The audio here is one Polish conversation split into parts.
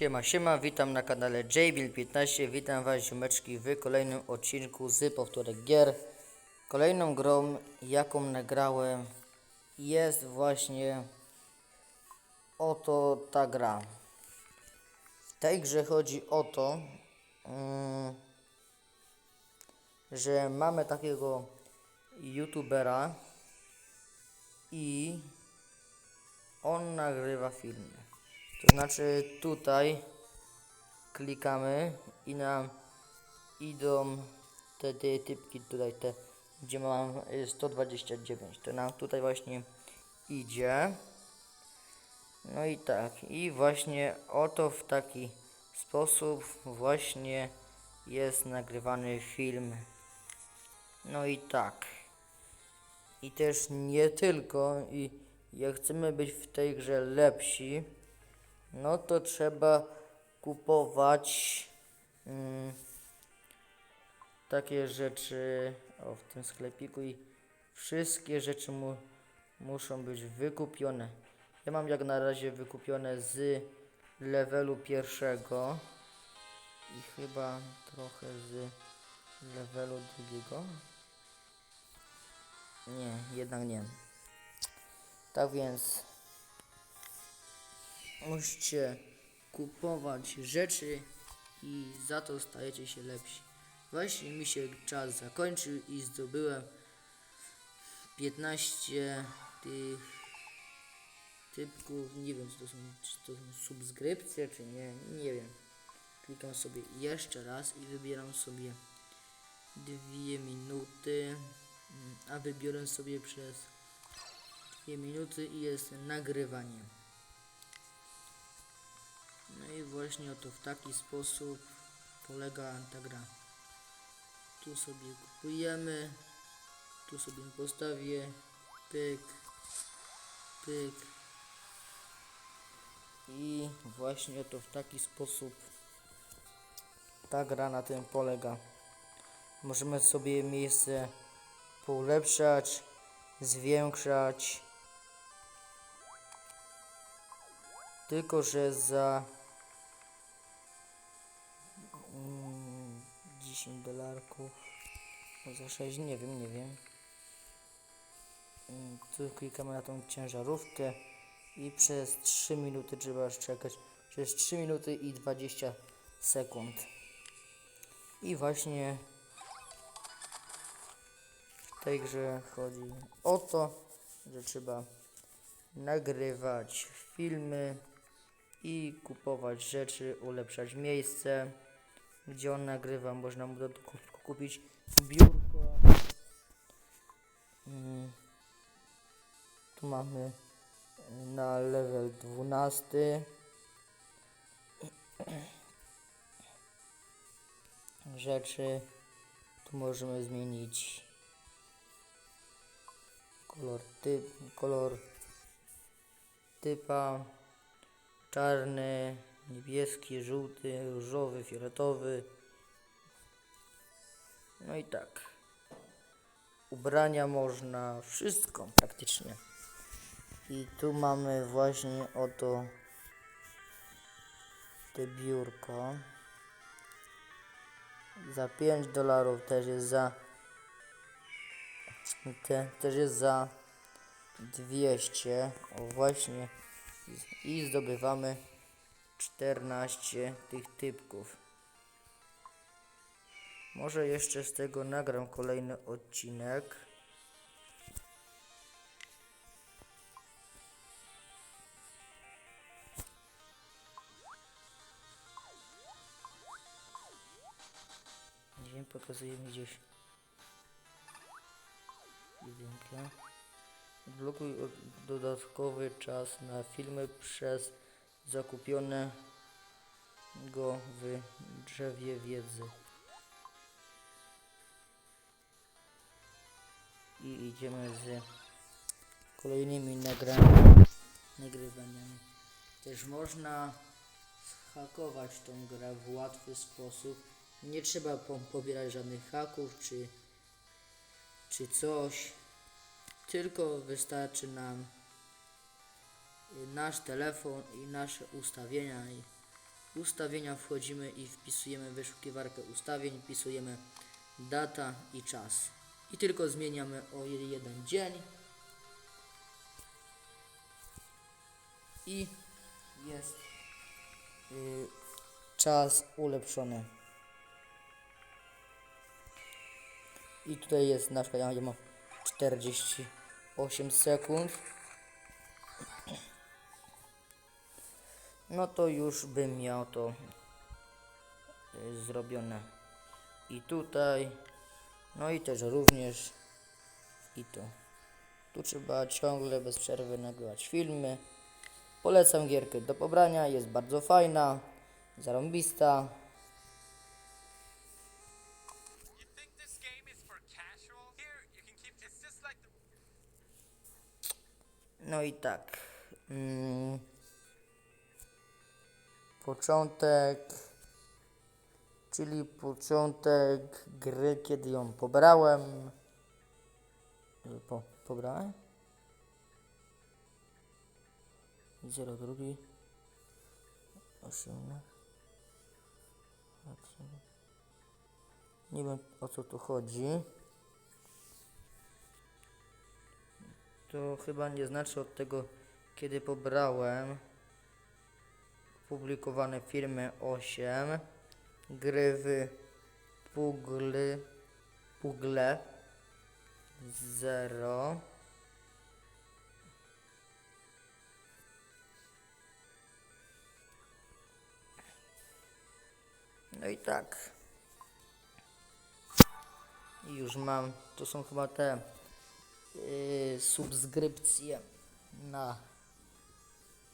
Siema, siema, witam na kanale JBill15, witam was ziomeczki w kolejnym odcinku z powtórek gier. Kolejną grą, jaką nagrałem jest właśnie oto ta gra. W tej grze chodzi o to, mm, że mamy takiego youtubera i on nagrywa filmy. To znaczy tutaj klikamy i nam idą te, te typki tutaj, te gdzie mam y, 129. To nam tutaj właśnie idzie. No i tak, i właśnie oto w taki sposób właśnie jest nagrywany film. No i tak. I też nie tylko, i jak chcemy być w tej grze lepsi, no to trzeba kupować mm, takie rzeczy o, w tym sklepiku i wszystkie rzeczy mu, muszą być wykupione. Ja mam jak na razie wykupione z levelu pierwszego i chyba trochę z levelu drugiego. Nie, jednak nie. Tak więc musicie kupować rzeczy i za to stajecie się lepsi. Właśnie mi się czas zakończył i zdobyłem 15 tych typków. Nie wiem, czy to są, czy to są subskrypcje, czy nie. Nie wiem. Klikam sobie jeszcze raz i wybieram sobie dwie minuty, a wybiorę sobie przez dwie minuty i jest nagrywanie. No i właśnie oto w taki sposób polega ta gra. Tu sobie kupujemy, tu sobie postawię, pyk, pyk. I właśnie oto w taki sposób ta gra na tym polega. Możemy sobie miejsce poulepszać, zwiększać. Tylko, że za 10 dolarków, no za 6, nie wiem, nie wiem. Mm, Tu klikamy na tą ciężarówkę i przez 3 minuty trzeba czekać. Przez 3 minuty i 20 sekund. I właśnie w tej grze chodzi o to, że trzeba nagrywać filmy i kupować rzeczy, ulepszać miejsce, gdzie on nagrywa. Można mu kupić biurko. Mm. Tu mamy na level 12 rzeczy. Tu możemy zmienić kolor typ, kolor typa czarny, niebieski, żółty, różowy, fioletowy. No i tak. Ubrania można, wszystko praktycznie. I tu mamy właśnie oto te biurko. Za 5 dolarów też jest za te też jest za 200. O właśnie i zdobywamy 14 tych typków. Może jeszcze z tego nagram kolejny odcinek. Nie wiem, pokazuje mi gdzieś jedynkę. Odblokuj od- dodatkowy czas na filmy przez zakupione go w drzewie wiedzy. I idziemy z kolejnymi nagraniami, nagrywaniami. Też można hakować tą grę w łatwy sposób. Nie trzeba po- pobierać żadnych haków czy, czy coś tylko wystarczy nam nasz telefon i nasze ustawienia i ustawienia wchodzimy i wpisujemy wyszukiwarkę ustawień, wpisujemy data i czas. I tylko zmieniamy o jeden dzień. I jest y, czas ulepszony. I tutaj jest na przykład ja mam 48 sekund. No to już bym miał to y, zrobione. I tutaj, no i też również i to. Tu trzeba ciągle bez przerwy nagrywać filmy. Polecam gierkę do pobrania, jest bardzo fajna, zarąbista. No i tak. Mm, początek, czyli początek gry, kiedy ją pobrałem. Po, pobrałem? 02 8 Nie wiem o co tu chodzi. To chyba nie znaczy od tego, kiedy pobrałem publikowane firmy 8 gry w Pugly, Pugle 0 No i tak. Już mam, to są chyba te yy, subskrypcje na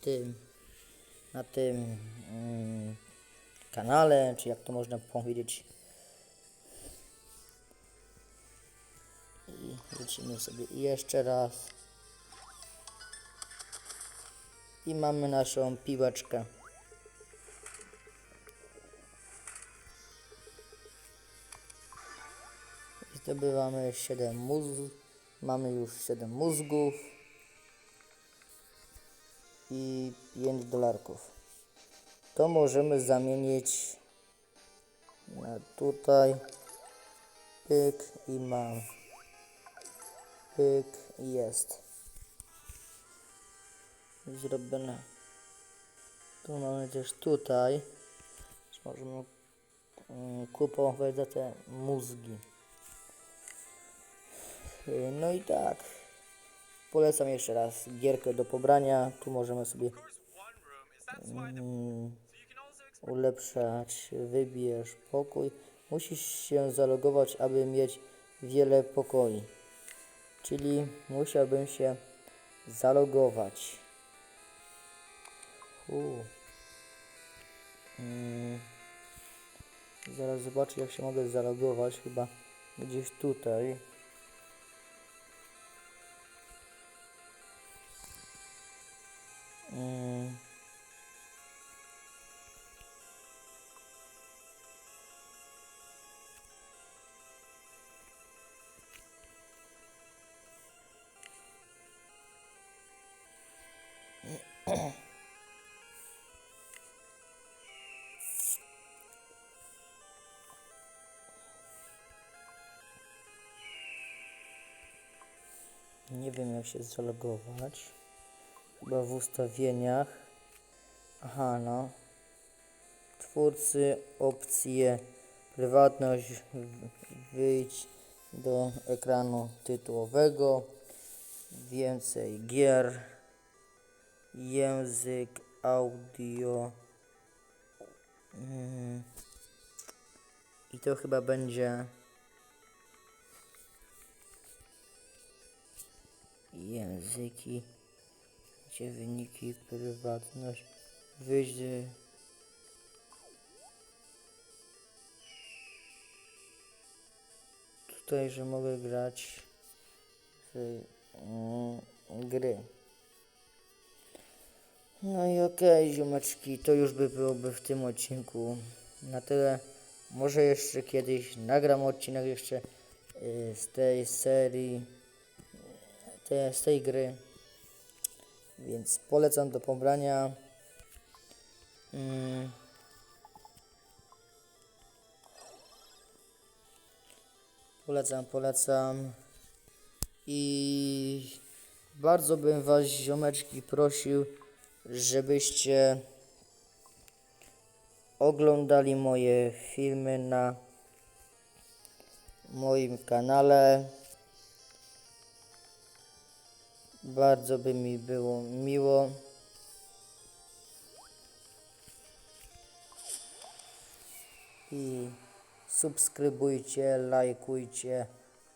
tym na tym mm, kanale, czy jak to można powiedzieć. I lecimy sobie jeszcze raz. I mamy naszą piłeczkę. Zdobywamy 7 mózgów. Mamy już 7 mózgów i 5 dolarków. To możemy zamienić na tutaj. Pyk i mam. Pyk i jest. Zrobione. Tu mamy też tutaj. Możemy mm, kupować za te mózgi. No i tak. Polecam jeszcze raz gierkę do pobrania. Tu możemy sobie mm, ulepszać. Wybierz pokój. Musisz się zalogować, aby mieć wiele pokoi. Czyli musiałbym się zalogować. Mm. Zaraz zobaczę jak się mogę zalogować. Chyba gdzieś tutaj. Nie wiem jak się zalogować. Chyba w ustawieniach. Aha, no. Twórcy, opcje, prywatność, wyjdź do ekranu tytułowego, więcej gier, język, audio. Mm. I to chyba będzie języki, gdzie wyniki, prywatność, wyjść tutaj, że mogę grać w mm, gry. No i okej, ziomeczki, to już by byłoby w tym odcinku na tyle. Może jeszcze kiedyś nagram odcinek jeszcze y, z tej serii, te, z tej gry. Więc polecam do pobrania. Mm. Polecam, polecam. I bardzo bym was, ziomeczki, prosił, żebyście oglądali moje filmy na moim kanale. Bardzo by mi było miło. I subskrybujcie, lajkujcie,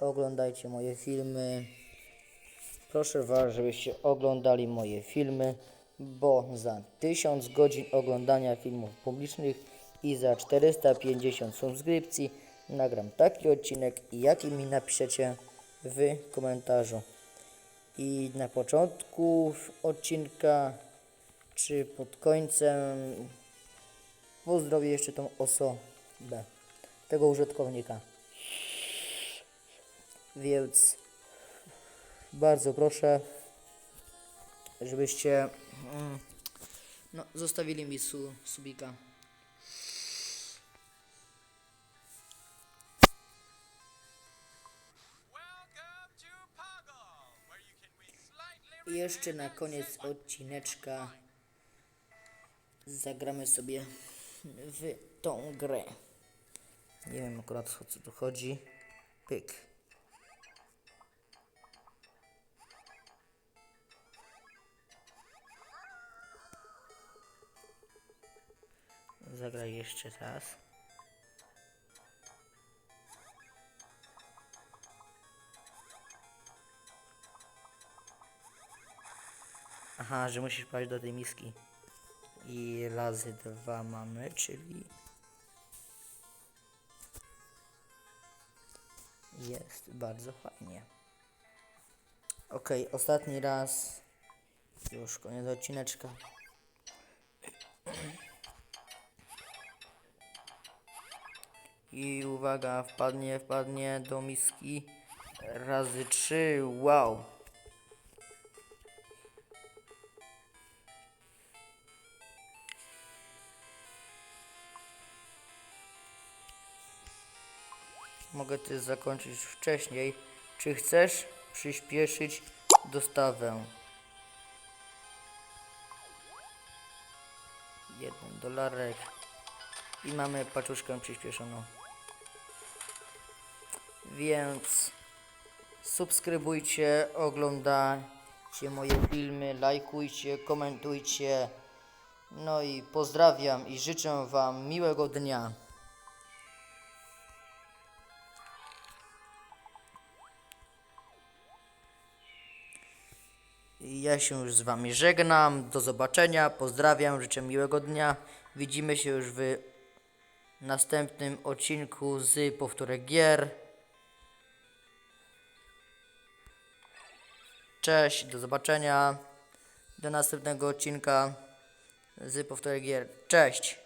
oglądajcie moje filmy. Proszę Was, żebyście oglądali moje filmy, bo za 1000 godzin oglądania filmów publicznych i za 450 subskrypcji nagram taki odcinek, jaki mi napiszecie w komentarzu. I na początku odcinka, czy pod końcem, pozdrowię jeszcze tą osobę, tego użytkownika. Więc bardzo proszę, żebyście mm, no, zostawili mi su, subika. Jeszcze na koniec odcineczka zagramy sobie w tą grę. Nie wiem akurat o co tu chodzi. Pyk. Zagraj jeszcze raz. Aha, że musisz paść do tej miski. I razy dwa mamy, czyli... Jest bardzo fajnie. Ok, ostatni raz. Już koniec odcineczka. I uwaga, wpadnie, wpadnie do miski. Razy trzy, wow. Mogę też zakończyć wcześniej. Czy chcesz przyspieszyć dostawę? Jeden dolarek. I mamy paczuszkę przyspieszoną. Więc subskrybujcie, oglądajcie moje filmy, lajkujcie, komentujcie. No i pozdrawiam i życzę Wam miłego dnia. Ja się już z Wami żegnam. Do zobaczenia. Pozdrawiam. Życzę miłego dnia. Widzimy się już w następnym odcinku z powtórek gier. Cześć. Do zobaczenia. Do następnego odcinka z powtórek gier. Cześć.